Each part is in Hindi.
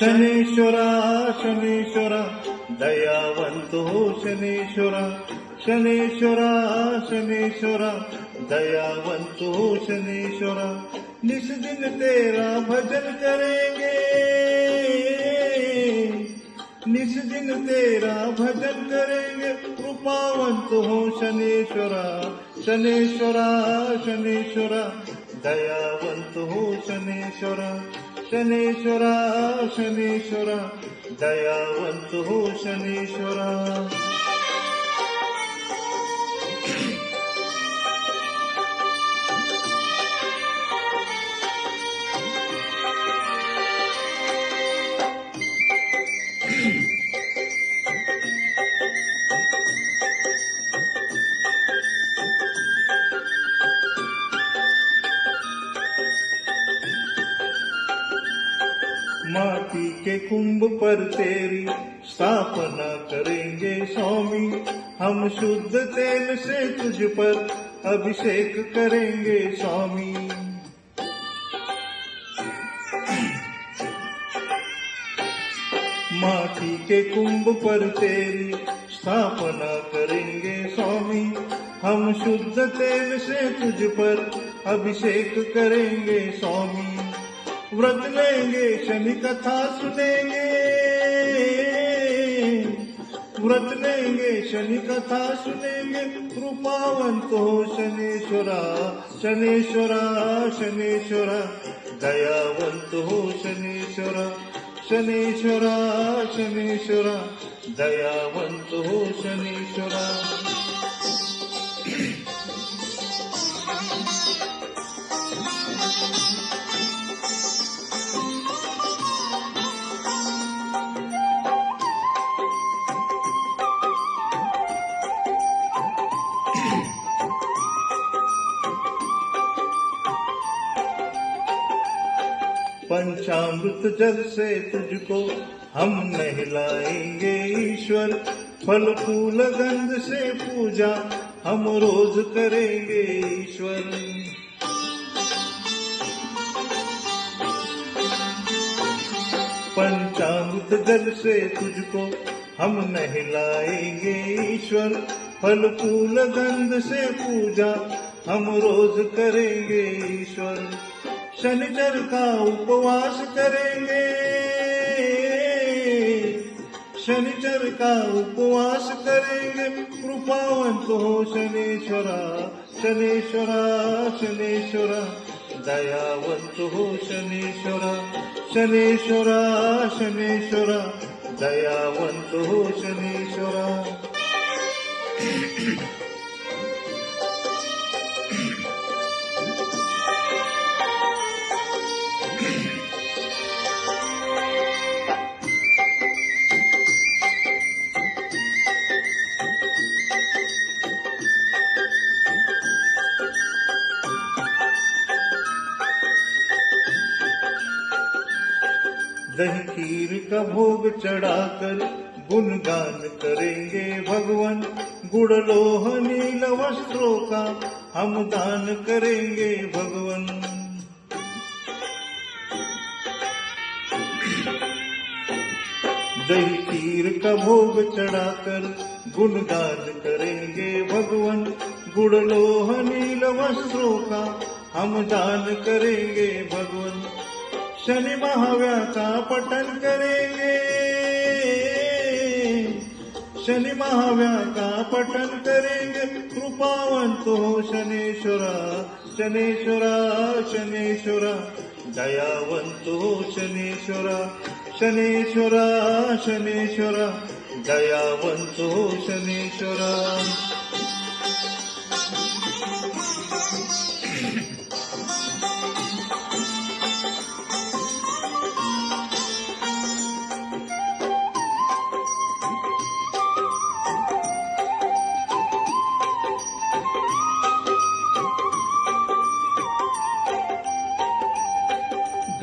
शनेश्वरा शनेश्वरा दयावंत हो शनेश्वरा शनेश्वरा शनेश्वरा दयावंत हो शनेश्वरा दिन तेरा भजन करेंगे। निस दिन तेरा भजन करेंगे। कृपावंत हो शनेश्वरा शनेश्वरा शनेश्वरा दयावंत हो शनेश्वरा शनेश्वरा शनेश्वरा दयावंत हो शनेश्वरा कुंभ पर तेरी स्थापना करेंगे स्वामी। हम शुद्ध तेल से तुझ पर अभिषेक करेंगे स्वामी। माटी के कुंभ पर तेरी स्थापना करेंगे स्वामी। हम शुद्ध तेल से तुझ पर अभिषेक करेंगे स्वामी। व्रत लेंगे, शनि कथा सुनेंगे। व्रत लेंगे, शनि कथा सुनेंगे। कृपावंत हो शनेश्वरा शनेश्वरा शनेश्वरा। दयावंत हो शनेश्वरा शनेश्वरा शनेश्वरा। दयावंत हो शनेश्वरा। पंचामृत जल से तुझको हम नहलाएँगे ईश्वर। फल, फूल, गंध से पूजा हम रोज करेंगे ईश्वर। पंचामृत जल से तुझको हम नहलाएँगे ईश्वर। फल, फूल, गंध से पूजा हम रोज करेंगे ईश्वर। शनिचर का उपवास करेंगे। शनिचर का उपवास करेंगे। कृपावंत हो शनेश्वरा शनेश्वरा शनेश्वरा। दयावंत हो शनेश्वरा शनेश्वरा शनेश्वरा। दयावंत हो शनेश्वरा। खीर का भोग चढ़ाकर गुणगान करेंगे भगवान। गुड़ लोह नील वस्त्रों का हम दान करेंगे भगवान। दही खीर का भोग चढ़ाकर गुणगान करेंगे भगवान। गुड़ लोह नील वस्त्रों का हम दान करेंगे भगवान। शनि महाव्या का पठन करेंगे। शनि महाव्या का पठन करेंगे। कृपावंत हो शनेश्वरा शनेश्वरा शनेश्वरा। दयावंत हो शनेश्वरा शनेश्वरा शनेश्वरा। दयावंत हो शनेश्वरा।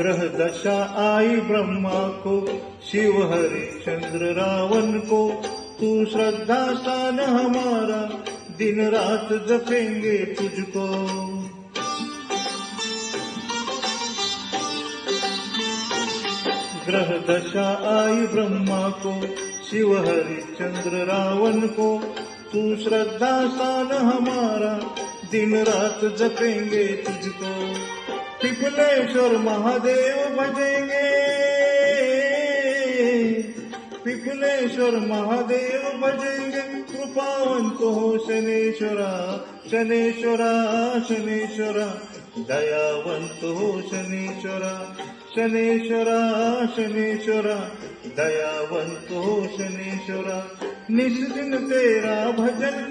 ग्रह दशा आई ब्रह्मा को, शिव हरिश्चंद्र रावण को। तू श्रद्धा स्थान हमारा, दिन रात जपेंगे तुझको। ग्रह दशा आई ब्रह्मा को, शिव हरिश्चंद्र रावण को। तू श्रद्धा सान हमारा, दिन रात जपेंगे तुझको। पिपलेश्वर महादेव भजेंगे पिपलेश्वर महादेव भजेंगे कृपावंत हो शनेश्वरा शनेश्वरा शनेश्वरा। दयावंत हो शनेश्वरा शनेश्वरा शनेश्वरा। दयावंत हो शनेश्वरा। निस दिन तेरा भजन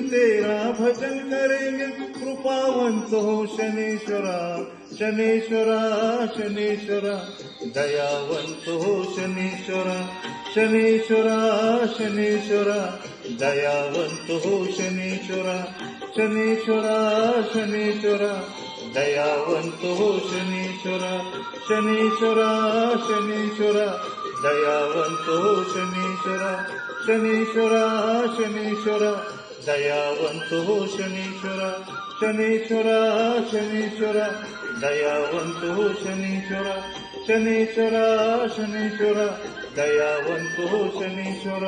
तेरा भजन करेंगे कृपावंत हो शनेश्वरा शनेश्वरा शनेश्वरा। दयावंत हो शनेश्वरा शनेश्वरा शनेश्वरा। दयावंत हो शनेश्वरा शनेश्वरा शनेश्वरा। दयावंत हो शनेश्वरा शनेश्वरा शनेश्वरा। दयावंत हो शनेश्वरा शनेश्वरा शनेश्वरा। दयावन्तो शनीश्वर शनीश्वर शनीश्वर दयावन्तो शनीश्वर शनीश्वर शनीश्वर दयावन्तो शनीश्वर